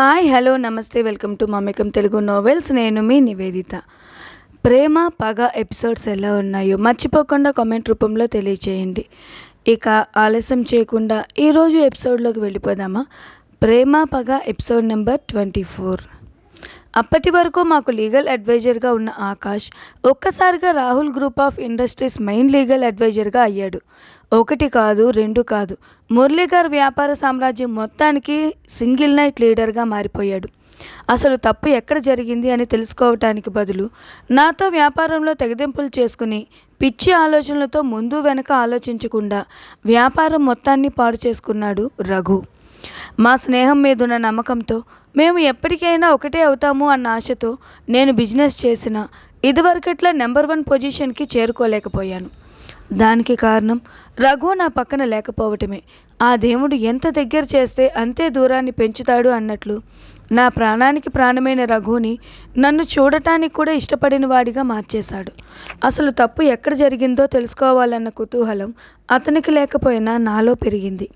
Hi hello నమస్తే welcome to Mamekam Telugu novels. నేను మీ నివేదిత. ప్రేమ పగ ఎపిసోడ్స్ ఎలా ఉన్నాయో మర్చిపోకుండా కామెంట్ రూపంలో తెలియచేయండి. ఇక ఆలస్యం చేయకుండా ఈరోజు ఎపిసోడ్లోకి వెళ్ళిపోదామా? ప్రేమ పగ ఎపిసోడ్ నెంబర్ ట్వంటీ ఫోర్. అప్పటి వరకు మాకు లీగల్ అడ్వైజర్గా ఉన్న ఆకాష్ ఒక్కసారిగా Rahul group of industries main legal అడ్వైజర్గా అయ్యాడు. ఒకటి కాదు రెండు కాదు. మురళీఘర్ వ్యాపార సామ్రాజ్యం మొత్తానికి సింగిల్ నైట్ లీడర్గా మారిపోయాడు. అసలు తప్పు ఎక్కడ జరిగింది అని తెలుసుకోవటానికి బదులు నాతో వ్యాపారంలో తెగదింపులు చేసుకుని పిచ్చి ఆలోచనలతో ముందు వెనక ఆలోచించకుండా వ్యాపారం మొత్తాన్ని పాడు చేసుకున్నాడు రఘు. మా స్నేహం మీదున్న నమ్మకంతో మేము ఎప్పటికైనా ఒకటే అవుతాము అన్న ఆశతో నేను బిజినెస్ చేసిన ఇదివరకట్లా నెంబర్ వన్ పొజిషన్కి చేరుకోలేకపోయాను. దానికి కారణం రఘు నా పక్కన లేకపోవటమే. ఆ దేవుడు ఎంత దగ్గర చేస్తే అంతే దూరాన్ని పెంచుతాడు అన్నట్లు. నా ప్రాణానికి ప్రాణమైన రఘుని నన్ను చూడటానికి కూడా ఇష్టపడిన వాడిగా మార్చేశాడు. అసలు తప్పు ఎక్కడ జరిగిందో తెలుసుకోవాలన్న కుతూహలం అతనికి లేకపోయినా నాలో పెరిగింది.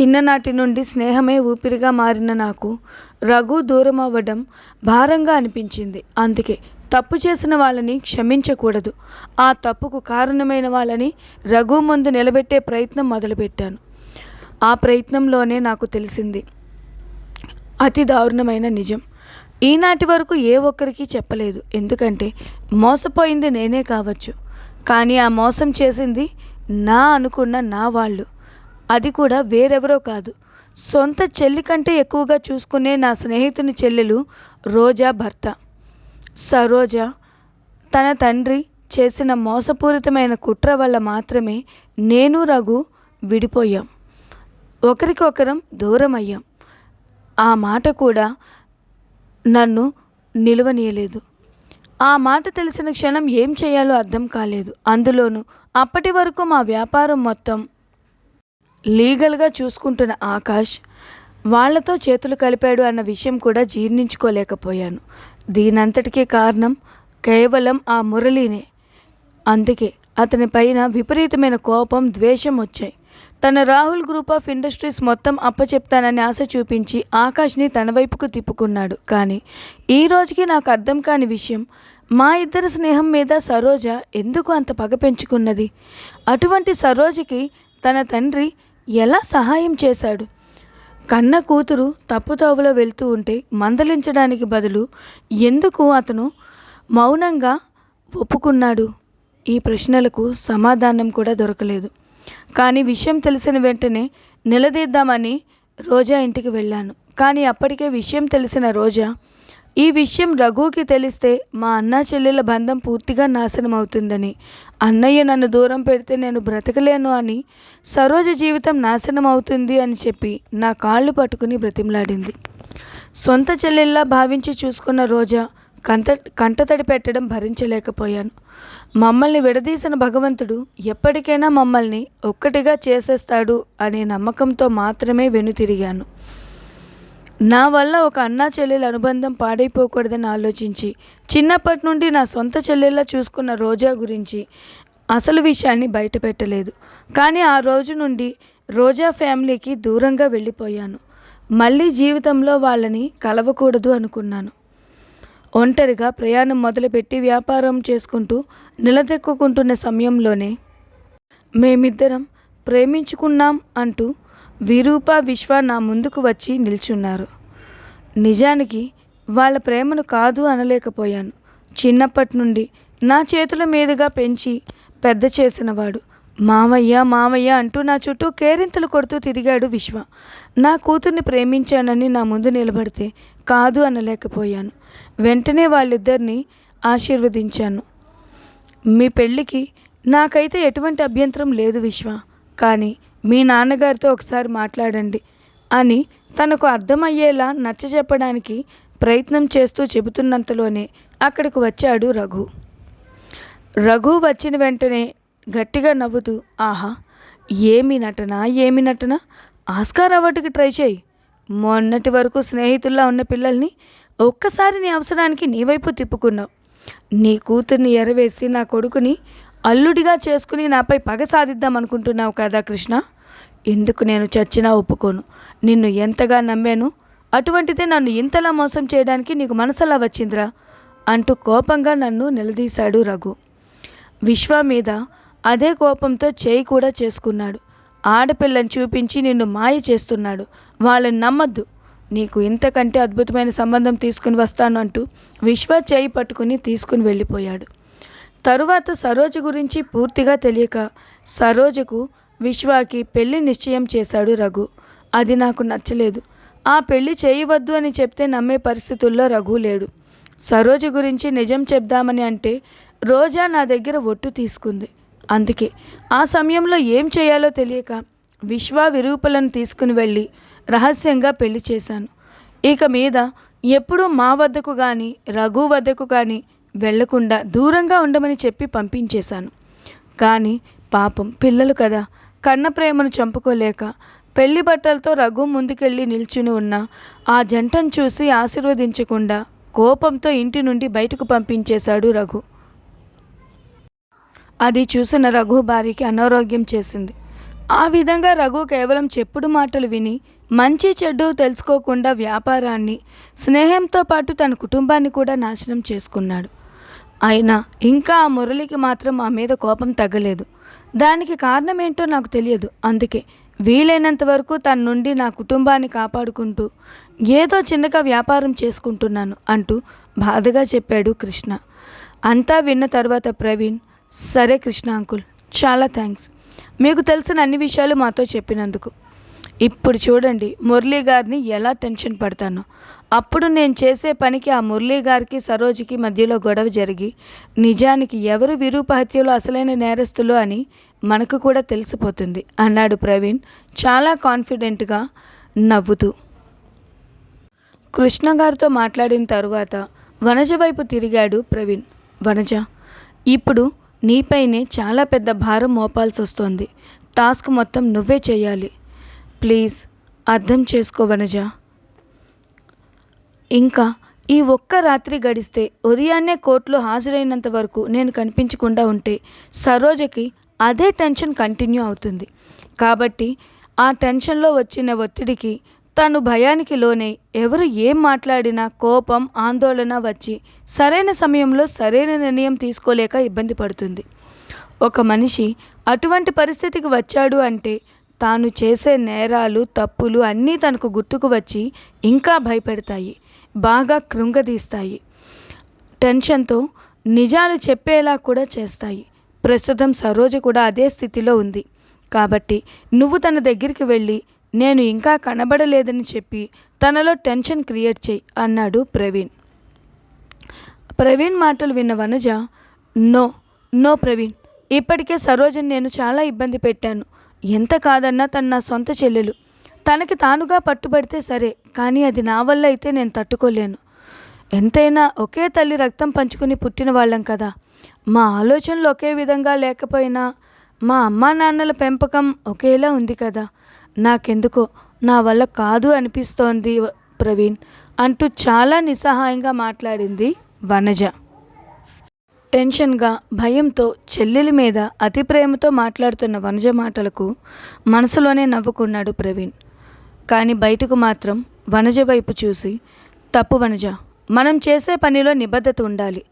చిన్ననాటి నుండి స్నేహమే ఊపిరిగా మారిన నాకు రఘు దూరం అవ్వడం భారంగా అనిపించింది. అందుకే తప్పు చేసిన వాళ్ళని క్షమించకూడదు. ఆ తప్పుకు కారణమైన వాళ్ళని రఘు ముందు నిలబెట్టే ప్రయత్నం మొదలుపెట్టాను. ఆ ప్రయత్నంలోనే నాకు తెలిసింది అతి దారుణమైన నిజం. ఈనాటి వరకు ఏ ఒక్కరికి చెప్పలేదు. ఎందుకంటే మోసపోయింది నేనే కావచ్చు. కానీ ఆ మోసం చేసింది నా అనుకున్న నా వాళ్ళు. అది కూడా వేరెవరో కాదు. సొంత చెల్లి కంటే ఎక్కువగా చూసుకునే నా స్నేహితుని చెల్లెలు రోజా భర్త. సరోజ తన తండ్రి చేసిన మోసపూరితమైన కుట్ర వల్ల మాత్రమే నేను రఘు విడిపోయాం. ఒకరికొకరం దూరం అయ్యాం ఆ మాట కూడా నన్ను నిలువనీయలేదు. ఆ మాట తెలిసిన క్షణం ఏం చేయాలో అర్థం కాలేదు. అందులోనూ అప్పటి వరకు మా వ్యాపారం మొత్తం లీగల్గా చూసుకుంటున్న ఆకాష్ వాళ్ళతో చేతులు కలిపాడు అన్న విషయం కూడా జీర్ణించుకోలేకపోయాను. దీనంతటికీ కారణం కేవలం ఆ మురళీనే. అందుకే అతని పైన విపరీతమైన కోపం ద్వేషం వచ్చాయి. తన రాహుల్ గ్రూప్ ఆఫ్ ఇండస్ట్రీస్ మొత్తం అప్పచెప్తానని ఆశ చూపించి ఆకాష్ని తన వైపుకు తిప్పుకున్నాడు. కానీ ఈ రోజుకి నాకు అర్థం కాని విషయం మా ఇద్దరి స్నేహం మీద సరోజ ఎందుకు అంత పగ పెంచుకున్నది? అటువంటి సరోజకి తన తండ్రి ఎలా సహాయం చేశాడు? కన్న కూతురు తప్పుతోవలో వెళ్తూ ఉంటే మందలించడానికి బదులు ఎందుకు అతను మౌనంగా ఒప్పుకున్నాడు? ఈ ప్రశ్నలకు సమాధానం కూడా దొరకలేదు. కానీ విషయం తెలిసిన వెంటనే నిలదీద్దామని రోజా ఇంటికి వెళ్ళాను. కానీ అప్పటికే విషయం తెలిసిన రోజా ఈ విషయం రఘుకి తెలిస్తే మా అన్నా చెల్లెల బంధం పూర్తిగా నాశనం అవుతుందని అన్నయ్య నన్ను దూరం పెడితే నేను బ్రతకలేను అని సరోజ జీవితం నాశనం అవుతుంది అని చెప్పి నా కాళ్ళు పట్టుకుని బ్రతిమలాడింది. సొంత చెల్లెల్లా భావించి చూసుకున్న రోజా కంట కంటతడి పెట్టడం భరించలేకపోయాను. మమ్మల్ని విడదీసిన భగవంతుడు ఎప్పటికైనా మమ్మల్ని ఒక్కటిగా చేసేస్తాడు అనే నమ్మకంతో మాత్రమే వెనుతిరిగాను. నా వల్ల ఒక అన్నా చెల్లెల అనుబంధం పాడైపోకూడదని ఆలోచించి చిన్నప్పటి నుండి నా సొంత చెల్లెల్లా చూసుకున్న రోజా గురించి అసలు విషయాన్ని బయటపెట్టలేదు. కానీ ఆ రోజు నుండి రోజా ఫ్యామిలీకి దూరంగా వెళ్ళిపోయాను. మళ్ళీ జీవితంలో వాళ్ళని కలవకూడదు అనుకున్నాను. ఒంటరిగా ప్రయాణం మొదలుపెట్టి వ్యాపారం చేసుకుంటూ నిలదెక్కుకుంటున్న సమయంలోనే మేమిద్దరం ప్రేమించుకున్నాం అంటూ విరూప విశ్వ నా ముందుకు వచ్చి నిల్చున్నారు. నిజానికి వాళ్ళ ప్రేమను కాదు అనలేకపోయాను. చిన్నప్పటి నుండి నా చేతుల మీదుగా పెంచి పెద్ద చేసినవాడు. మామయ్య మామయ్య అంటూ నా చుట్టూ కేరింతలు కొడుతూ తిరిగాడు విశ్వ. నా కూతుర్ని ప్రేమించానని నా ముందు నిలబడితే కాదు అనలేకపోయాను. వెంటనే వాళ్ళిద్దరిని ఆశీర్వదించాను. మీ పెళ్ళికి నాకైతే ఎటువంటి అభ్యంతరం లేదు విశ్వ. కానీ మీ నాన్నగారితో ఒకసారి మాట్లాడండి అని తనకు అర్థమయ్యేలా నచ్చ చెప్పడానికి ప్రయత్నం చేస్తూ చెబుతున్నంతలోనే అక్కడికి వచ్చాడు రఘు. రఘు వచ్చిన వెంటనే గట్టిగా నవ్వుతూ ఆహా ఏమి నటన ఏమి నటన? ఆస్కార్ అవార్డుకి ట్రై చేయి. మొన్నటి వరకు స్నేహితుల్లా ఉన్న పిల్లల్ని ఒక్కసారి నీ అవసరానికి నీ వైపు తిప్పుకున్నావు. నీ కూతుర్ని ఎరవేసి నా కొడుకుని అల్లుడిగా చేసుకుని నాపై పగ సాధిద్దాం అనుకుంటున్నావు కదా కృష్ణ? ఎందుకు నేను చచ్చినా ఒప్పుకోను. నిన్ను ఎంతగా నమ్మాను? అటువంటిదే నన్ను ఇంతలా మోసం చేయడానికి నీకు మనసలా వచ్చిందిరా? అంటూ కోపంగా నన్ను నిలదీశాడు రఘు. విశ్వ మీద అదే కోపంతో చేయి కూడా చేసుకున్నాడు. ఆడపిల్లని చూపించి నిన్ను మాయ చేస్తున్నాడు. వాళ్ళని నమ్మద్దు. నీకు ఇంతకంటే అద్భుతమైన సంబంధం తీసుకుని వస్తాను అంటూ విశ్వ చేయి పట్టుకుని తీసుకుని వెళ్ళిపోయాడు. తరువాత సరోజ గురించి పూర్తిగా తెలియక సరోజకు విశ్వాకి పెళ్ళి నిశ్చయం చేశాడు రఘు. అది నాకు నచ్చలేదు. ఆ పెళ్ళి చేయవద్దు అని చెప్తే నమ్మే పరిస్థితుల్లో రఘు లేడు. సరోజ గురించి నిజం చెప్దామని అంటే రోజా నా దగ్గర ఒట్టు తీసుకుంది. అందుకే ఆ సమయంలో ఏం చేయాలో తెలియక విశ్వ విరూపలను తీసుకుని వెళ్ళి రహస్యంగా పెళ్ళి చేశాను. ఇక మీద ఎప్పుడూ మా వద్దకు కానీ రఘు వద్దకు కానీ వెళ్ళకుండా దూరంగా ఉండమని చెప్పి పంపించేశాను. కానీ పాపం పిల్లలు కదా కన్న ప్రేమను చంపుకోలేక పెళ్ళి బట్టలతో రఘు ముందుకెళ్ళి నిల్చుని ఉన్న ఆ జంటను చూసి ఆశీర్వదించకుండా కోపంతో ఇంటి నుండి బయటకు పంపించేశాడు రఘు. అది చూసిన రఘు భార్యకి అనారోగ్యం చేసింది. ఆ విధంగా రఘు కేవలం చెప్పుడు మాటలు విని మంచి చెడ్డు తెలుసుకోకుండా వ్యాపారాన్ని స్నేహంతో పాటు తన కుటుంబాన్ని కూడా నాశనం చేసుకున్నాడు. అయినా ఇంకా ఆ మురళికి మాత్రం ఆ మీద కోపం తగ్గలేదు. దానికి కారణం ఏంటో నాకు తెలియదు. అందుకే వీలైనంత వరకు తన నుండి నా కుటుంబాన్ని కాపాడుకుంటూ ఏదో చిన్నగా వ్యాపారం చేసుకుంటున్నాను అంటూ బాధగా చెప్పాడు కృష్ణ. అంతా విన్న తర్వాత ప్రవీణ్ సరే కృష్ణ అంకుల్ చాలా థ్యాంక్స్ మీకు తెలిసిన అన్ని విషయాలు మాతో చెప్పినందుకు. ఇప్పుడు చూడండి మురళీ గారిని ఎలా టెన్షన్ పడతానో. అప్పుడు నేను చేసే పనికి ఆ మురళీ గారికి సరోజుకి మధ్యలో గొడవ జరిగి నిజానికి ఎవరు విరూప హత్యలో అసలైన నేరస్తులు అని మనకు కూడా తెలిసిపోతుంది అన్నాడు ప్రవీణ్ చాలా కాన్ఫిడెంట్గా నవ్వుతూ. కృష్ణ గారితో మాట్లాడిన తరువాత వనజ వైపు తిరిగాడు ప్రవీణ్. వనజ ఇప్పుడు నీపైనే చాలా పెద్ద భారం మోపాల్సి వస్తోంది టాస్క్ మొత్తం నువ్వే చేయాలి. ప్లీజ్ అర్థం చేసుకో వనజ. ఇంకా ఈ ఒక్క రాత్రి గడిస్తే ఉదయాన్నే కోర్టులో హాజరైనంత వరకు నేను కనిపించకుండా ఉంటే సరోజకి అదే టెన్షన్ కంటిన్యూ అవుతుంది. కాబట్టి ఆ టెన్షన్లో వచ్చిన ఒత్తిడికి తను భయానికి లోనై ఎవరు ఏం మాట్లాడినా కోపం ఆందోళన వచ్చి సరైన సమయంలో సరైన నిర్ణయం తీసుకోలేక ఇబ్బంది పడుతుంది. ఒక మనిషి అటువంటి పరిస్థితికి వచ్చాడు అంటే తాను చేసే నేరాలు తప్పులు అన్నీ తనకు గుర్తుకు వచ్చి ఇంకా భయపెడతాయి బాగా కృంగదీస్తాయి. టెన్షన్తో నిజాలు చెప్పేలా కూడా చేస్తాయి. ప్రస్తుతం సరోజ కూడా అదే స్థితిలో ఉంది. కాబట్టి నువ్వు తన దగ్గరికి వెళ్ళి నేను ఇంకా కనబడలేదని చెప్పి తనలో టెన్షన్ క్రియేట్ చేయి అన్నాడు ప్రవీణ్. ప్రవీణ్ మాటలు విన్న వనజ నో నో ప్రవీణ్. ఇప్పటికే సరోజని నేను చాలా ఇబ్బంది పెట్టాను. ఎంత కాదన్నా తను నా సొంత చెల్లెలు. తనకి తానుగా పట్టుబడితే సరే కానీ అది నా వల్ల అయితే నేను తట్టుకోలేను. ఎంతైనా ఒకే తల్లి రక్తం పంచుకుని పుట్టిన వాళ్ళం కదా. మా ఆలోచనలు ఒకే విధంగా లేకపోయినా మా అమ్మా నాన్నల పెంపకం ఒకేలా ఉంది కదా. నాకెందుకో నా వల్ల కాదు అనిపిస్తోంది ప్రవీణ్ అంటూ చాలా నిస్సహాయంగా మాట్లాడింది వనజ. టెన్షన్గా భయంతో చెల్లెలి మీద అతి ప్రేమతో మాట్లాడుతున్న వనజ మాటలకు మనసులోనే నవ్వుకున్నాడు ప్రవీణ్. కానీ బయటకు మాత్రం వనజ వైపు చూసి తప్పు వనజ మనం చేసే పనిలో నిబద్ధత ఉండాలి.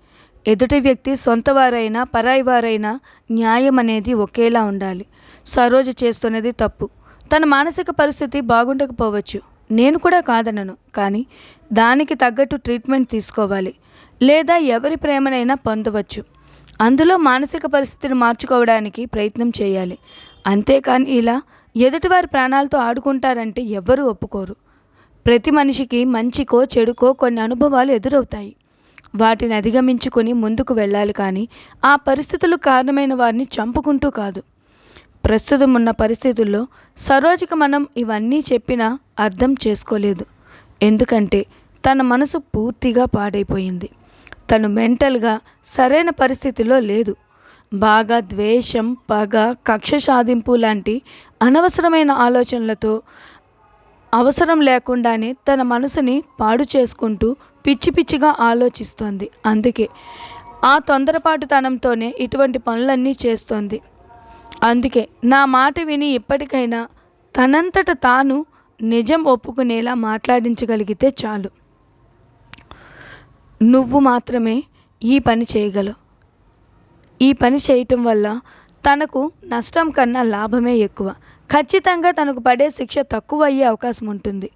ఎదుటి వ్యక్తి సొంత వారైనా పరాయి వారైనా న్యాయం అనేది ఒకేలా ఉండాలి. సరోజ చేస్తున్నది తప్పు. తన మానసిక పరిస్థితి బాగుండకపోవచ్చు. నేను కూడా కాదనను. కానీ దానికి తగ్గట్టు ట్రీట్మెంట్ తీసుకోవాలి. లేదా ఎవరి ప్రేమనైనా పొందవచ్చు. అందులో మానసిక పరిస్థితిని మార్చుకోవడానికి ప్రయత్నం చేయాలి. అంతేకాని ఇలా ఎదుటివారి ప్రాణాలతో ఆడుకుంటారంటే ఎవ్వరూ ఒప్పుకోరు. ప్రతి మనిషికి మంచికో చెడుకో కొన్ని అనుభవాలు ఎదురవుతాయి. వాటిని అధిగమించుకొని ముందుకు వెళ్ళాలి కానీ ఆ పరిస్థితులు కారణమైన వారిని చంపుకుంటూ కాదు. ప్రస్తుతం ఉన్న పరిస్థితుల్లో సరోజకి మనం ఇవన్నీ చెప్పినా అర్థం చేసుకోలేదు. ఎందుకంటే తన మనసు పూర్తిగా పాడైపోయింది. తను మెంటల్గా సరైన పరిస్థితిలో లేదు. బాగా ద్వేషం పగ కక్ష సాధింపు లాంటి అనవసరమైన ఆలోచనలతో అవసరం లేకుండానే తన మనసుని పాడు చేసుకుంటూ పిచ్చి పిచ్చిగా ఆలోచిస్తోంది. అందుకే ఆ తొందరపాటుతనంతోనే ఇటువంటి పనులన్నీ చేస్తోంది. అందుకే నా మాట విని ఇప్పటికైనా తనంతట తాను నిజం ఒప్పుకునేలా మాట్లాడించగలిగితే చాలు. నువ్వు మాత్రమే ఈ పని చేయగలవు. ఈ పని చేయటం వల్ల తనకు నష్టం కన్నా లాభమే ఎక్కువ. ఖచ్చితంగా తనకు పడే శిక్ష తక్కువ అయ్యే అవకాశం ఉంటుంది.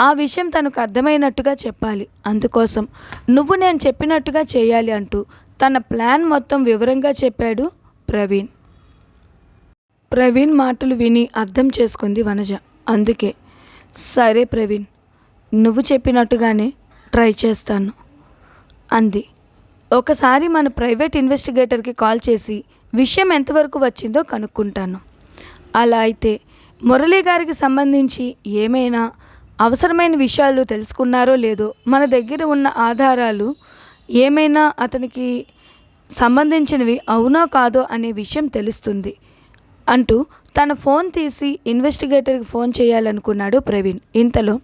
ఆ విషయం తనకు అర్థమైనట్టుగా చెప్పాలి. అందుకోసం నువ్వు నేను చెప్పినట్టుగా చేయాలి అంటూ తన ప్లాన్ మొత్తం వివరంగా చెప్పాడు ప్రవీణ్. ప్రవీణ్ మాటలు విని అర్థం చేసుకుంది వనజ. అందుకే సరే ప్రవీణ్ నువ్వు చెప్పినట్టుగానే ట్రై చేస్తాను. అంది. ఒకసారి మన ప్రైవేట్ ఇన్వెస్టిగేటర్కి కాల్ చేసి విషయం ఎంతవరకు వచ్చిందో కనుక్కుంటాను. అలా అయితే మురళీ గారికి సంబంధించి ఏమైనా అవసరమైన విషయాలు తెలుసుకున్నారో లేదో మన దగ్గర ఉన్న ఆధారాలు ఏమైనా అతనికి సంబంధించినవి అవునో కాదో అనే విషయం తెలుస్తుంది అంటూ తన ఫోన్ తీసి ఇన్వెస్టిగేటర్కి ఫోన్ చేయాలనుకున్నాడు ప్రవీణ్. ఇంతలో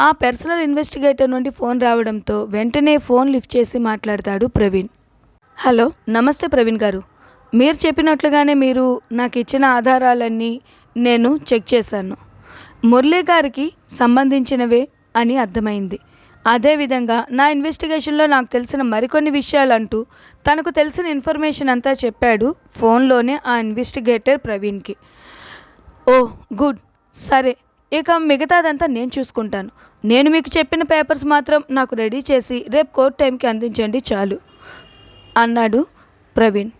ఆ పర్సనల్ ఇన్వెస్టిగేటర్ నుండి ఫోన్ రావడంతో వెంటనే ఫోన్ లిఫ్ట్ చేసి మాట్లాడతాడు ప్రవీణ్. హలో. నమస్తే ప్రవీణ్ గారు. మీరు చెప్పినట్లుగానే మీరు నాకు ఇచ్చిన ఆధారాలన్నీ నేను చెక్ చేశాను. మురళీ గారికి సంబంధించినవే అని అర్థమైంది. అదేవిధంగా నా ఇన్వెస్టిగేషన్లో నాకు తెలిసిన మరికొన్ని విషయాలు అంటూ తనకు తెలిసిన ఇన్ఫర్మేషన్ అంతా చెప్పాడు ఫోన్లోనే ఆ ఇన్వెస్టిగేటర్ ప్రవీణ్కి. ఓ గుడ్ సరే. ఇక మిగతాదంతా నేను చూసుకుంటాను. నేను మీకు చెప్పిన పేపర్స్ మాత్రం నాకు రెడీ చేసి రేపు కోర్ట్ టైంకి అందించండి చాలు. అన్నాడు ప్రవీణ్.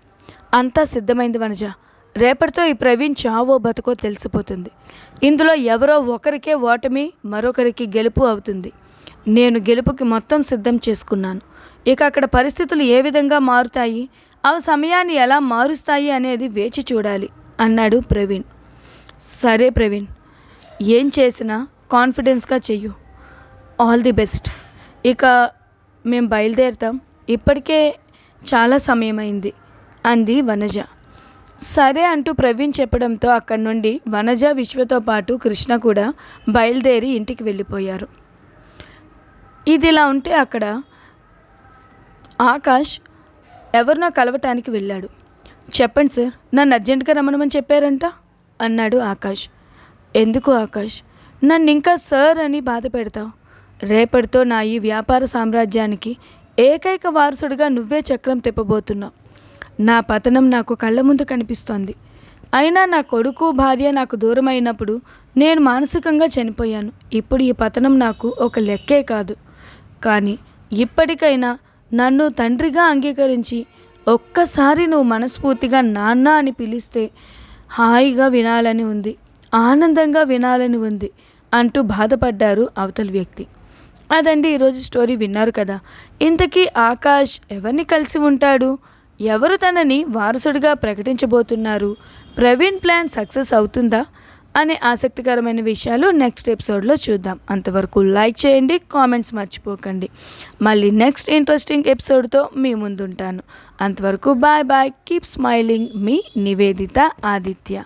అంతా సిద్ధమైంది వనజ. రేపటితో ఈ ప్రవీణ్ చావో బతుకో తెలిసిపోతుంది. ఇందులో ఎవరో ఒకరికే ఓటమి మరొకరికి గెలుపు అవుతుంది. నేను గెలుపుకి మొత్తం సిద్ధం చేసుకున్నాను. ఇక అక్కడ పరిస్థితులు ఏ విధంగా మారుతాయి ఆ సమయాన్ని ఎలా మారుస్తాయి అనేది వేచి చూడాలి అన్నాడు ప్రవీణ్. సరే ప్రవీణ్ ఏం చేసినా కాన్ఫిడెన్స్గా చెయ్యు. ఆల్ ది బెస్ట్ ఇక మేము బయలుదేరుతాం. ఇప్పటికే చాలా సమయమైంది అంది వనజ. సరే అంటూ ప్రవీణ్ చెప్పడంతో అక్కడి నుండి వనజ విశ్వతో పాటు కృష్ణ కూడా బయలుదేరి ఇంటికి వెళ్ళిపోయారు. ఇది ఇలా ఉంటే అక్కడ ఆకాష్ ఎవరినో కలవటానికి వెళ్ళాడు. చెప్పండి సార్ నన్ను అర్జెంటుగా రమ్మనమని చెప్పారంట? అన్నాడు ఆకాష్. ఎందుకు ఆకాష్? నన్ను ఇంకా సార్ అని బాధ పెడతావు. రేపటితో నా ఈ వ్యాపార సామ్రాజ్యానికి ఏకైక వారసుడిగా నువ్వే చక్రం తిప్పబోతున్నావు. నా పతనం నాకు కళ్ళ ముందు కనిపిస్తోంది. అయినా నా కొడుకు భార్య నాకు దూరం అయినప్పుడు నేను మానసికంగా చనిపోయాను. ఇప్పుడు ఈ పతనం నాకు ఒక లెక్కే కాదు. కానీ ఇప్పటికైనా నన్ను తండ్రిగా అంగీకరించి ఒక్కసారి నువ్వు మనస్ఫూర్తిగా నాన్న అని పిలిస్తే హాయిగా వినాలని ఉంది. ఆనందంగా వినాలని ఉంది అంటూ బాధపడ్డారు అవతల వ్యక్తి. అదండి ఈరోజు స్టోరీ విన్నారు కదా. ఇంతకీ ఆకాష్ ఎవరిని కలిసి ఉంటాడు? ఎవరు తనని వారసుడిగా ప్రకటించబోతున్నారు? ప్రవీణ్ ప్లాన్ సక్సెస్ అవుతుందా? అనే ఆసక్తికరమైన విషయాలు నెక్స్ట్ ఎపిసోడ్లో చూద్దాం. అంతవరకు లైక్ చేయండి కామెంట్స్ మర్చిపోకండి. మళ్ళీ నెక్స్ట్ ఇంట్రెస్టింగ్ ఎపిసోడ్తో మీ ముందుంటాను. అంతవరకు బాయ్ బాయ్ కీప్ స్మైలింగ్. మీ నివేదిత ఆదిత్య.